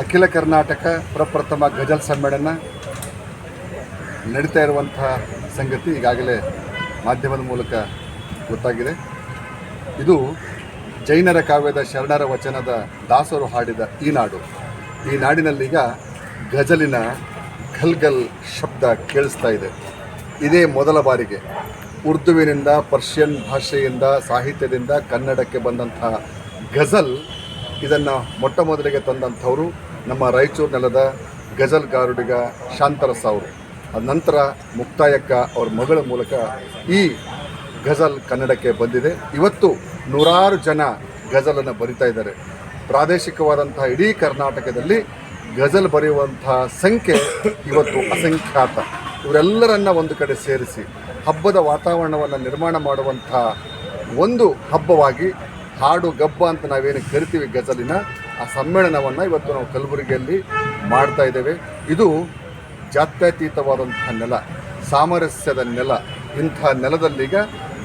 ಅಖಿಲ ಕರ್ನಾಟಕ ಪ್ರಪ್ರಥಮ ಗಜಲ್ ಸಮ್ಮೇಳನ ನಡೀತಾ ಇರುವಂತಹ ಸಂಗತಿ ಈಗಾಗಲೇ ಮಾಧ್ಯಮದ ಮೂಲಕ ಗೊತ್ತಾಗಿದೆ. ಇದು ಜೈನರ ಕಾವ್ಯದ ಶರಣರ ವಚನದ ದಾಸರು ಹಾಡಿದ ಈ ನಾಡು. ಈ ನಾಡಿನಲ್ಲೀಗ ಗಜಲಿನ ಘಲ್ಗಲ್ ಶಬ್ದ ಕೇಳಿಸ್ತಾ ಇದೆ. ಇದೇ ಮೊದಲ ಬಾರಿಗೆ ಉರ್ದುವಿನಿಂದ ಪರ್ಷಿಯನ್ ಭಾಷೆಯಿಂದ ಸಾಹಿತ್ಯದಿಂದ ಕನ್ನಡಕ್ಕೆ ಬಂದಂತಹ ಗಜಲ್ ಇದನ್ನು ಮೊಟ್ಟ ಮೊದಲಿಗೆ ತಂದಂಥವರು ನಮ್ಮ ರಾಯಚೂರು ನೆಲದ ಗಜಲ್ ಗಾರುಡಿಗ ಶಾಂತರಸ ಅವರು ಅದ ನಂತರ ಮುಕ್ತಾಯಕ್ಕ ಅವ್ರ ಮಗಳ ಮೂಲಕ ಈ ಗಜಲ್ ಕನ್ನಡಕ್ಕೆ ಬಂದಿದೆ. ಇವತ್ತು ನೂರಾರು ಜನ ಗಜಲನ್ನು ಬರಿತಾ ಇದ್ದಾರೆ. ಪ್ರಾದೇಶಿಕವಾದಂಥ ಇಡೀ ಕರ್ನಾಟಕದಲ್ಲಿ ಗಜಲ್ ಬರೆಯುವಂತಹ ಸಂಖ್ಯೆ ಇವತ್ತು ಅಸಂಖ್ಯಾತ. ಇವರೆಲ್ಲರನ್ನ ಒಂದು ಕಡೆ ಸೇರಿಸಿ, ಹಬ್ಬದ ವಾತಾವರಣವನ್ನು ನಿರ್ಮಾಣ ಮಾಡುವಂಥ ಒಂದು ಹಬ್ಬವಾಗಿ ಹಾಡು ಗಬ್ಬ ಅಂತ ನಾವೇನು ಕರಿತೀವಿ ಗಜಲಿನ, ಆ ಸಮ್ಮೇಳನವನ್ನು ಇವತ್ತು ನಾವು ಕಲಬುರಗಿಯಲ್ಲಿ ಮಾಡ್ತಾ ಇದ್ದೇವೆ. ಇದು ಜಾತ್ಯತೀತವಾದಂತಹ ನೆಲ, ಸಾಮರಸ್ಯದ ನೆಲ, ಇಂಥ ನೆಲದಲ್ಲೀಗ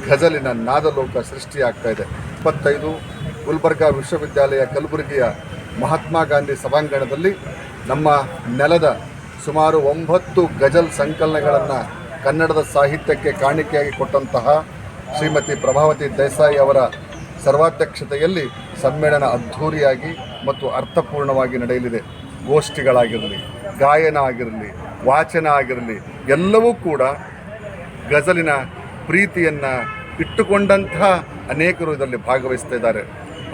ಗಜಲಿನ ನಾದಲೋಕ ಸೃಷ್ಟಿಯಾಗ್ತಾ ಇದೆ. ಇಪ್ಪತ್ತೈದು ಗುಲ್ಬರ್ಗಾ ವಿಶ್ವವಿದ್ಯಾಲಯ ಕಲಬುರಗಿಯ ಮಹಾತ್ಮ ಗಾಂಧಿ ಸಭಾಂಗಣದಲ್ಲಿ ನಮ್ಮ ನೆಲದ ಸುಮಾರು ಒಂಬತ್ತು ಗಜಲ್ ಸಂಕಲನಗಳನ್ನು ಕನ್ನಡದ ಸಾಹಿತ್ಯಕ್ಕೆ ಕಾಣಿಕೆಯಾಗಿ ಕೊಟ್ಟಂತಹ ಶ್ರೀಮತಿ ಪ್ರಭಾವತಿ ದೇಸಾಯಿ ಅವರ ಸರ್ವಾಧ್ಯಕ್ಷತೆಯಲ್ಲಿ ಸಮ್ಮೇಳನ ಅದ್ಧೂರಿಯಾಗಿ ಮತ್ತು ಅರ್ಥಪೂರ್ಣವಾಗಿ ನಡೆಯಲಿದೆ. ಗೋಷ್ಠಿಗಳಾಗಿರಲಿ, ಗಾಯನ ಆಗಿರಲಿ, ವಾಚನ ಆಗಿರಲಿ, ಎಲ್ಲವೂ ಕೂಡ ಗಜಲಿನ ಪ್ರೀತಿಯನ್ನು ಇಟ್ಟುಕೊಂಡಂತಹ ಅನೇಕರು ಇದರಲ್ಲಿ ಭಾಗವಹಿಸ್ತಾ ಇದ್ದಾರೆ.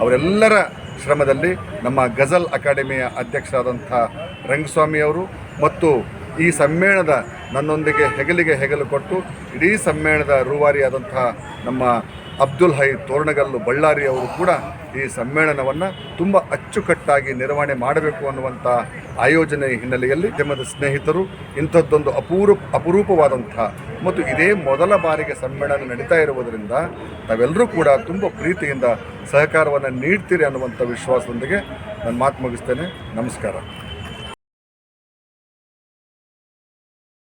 ಅವರೆಲ್ಲರ ಶ್ರಮದಲ್ಲಿ ನಮ್ಮ ಗಜಲ್ ಅಕಾಡೆಮಿಯ ಅಧ್ಯಕ್ಷರಾದಂಥ ರಂಗಸ್ವಾಮಿಯವರು ಮತ್ತು ಈ ಸಮ್ಮೇಳನದ ನನ್ನೊಂದಿಗೆ ಹೆಗಲಿಗೆ ಹೆಗಲು ಕೊಟ್ಟು ಇಡೀ ಸಮ್ಮೇಳನದ ರೂವಾರಿಯಾದಂತಹ ನಮ್ಮ ಅಬ್ದುಲ್ ಹೈ ತೋರಣಗಲ್ಲು ಬಳ್ಳಾರಿ ಅವರು ಕೂಡ ಈ ಸಮ್ಮೇಳನವನ್ನು ತುಂಬ ಅಚ್ಚುಕಟ್ಟಾಗಿ ನಿರ್ವಹಣೆ ಮಾಡಬೇಕು ಅನ್ನುವಂಥ ಆಯೋಜನೆ ಹಿನ್ನೆಲೆಯಲ್ಲಿ ಜಮದ ಸ್ನೇಹಿತರು ಇಂಥದ್ದೊಂದು ಅಪೂರ್ವ ಅಪರೂಪವಾದಂಥ ಮತ್ತು ಇದೇ ಮೊದಲ ಬಾರಿಗೆ ಸಮ್ಮೇಳನ ನಡೀತಾ ಇರುವುದರಿಂದ ತಾವೆಲ್ಲರೂ ಕೂಡ ತುಂಬ ಪ್ರೀತಿಯಿಂದ ಸಹಕಾರವನ್ನು ನೀಡ್ತೀರಿ ಅನ್ನುವಂಥ ವಿಶ್ವಾಸದೊಂದಿಗೆ ನಾನು ಮಾತು ಮುಗಿಸ್ತೇನೆ. ನಮಸ್ಕಾರ.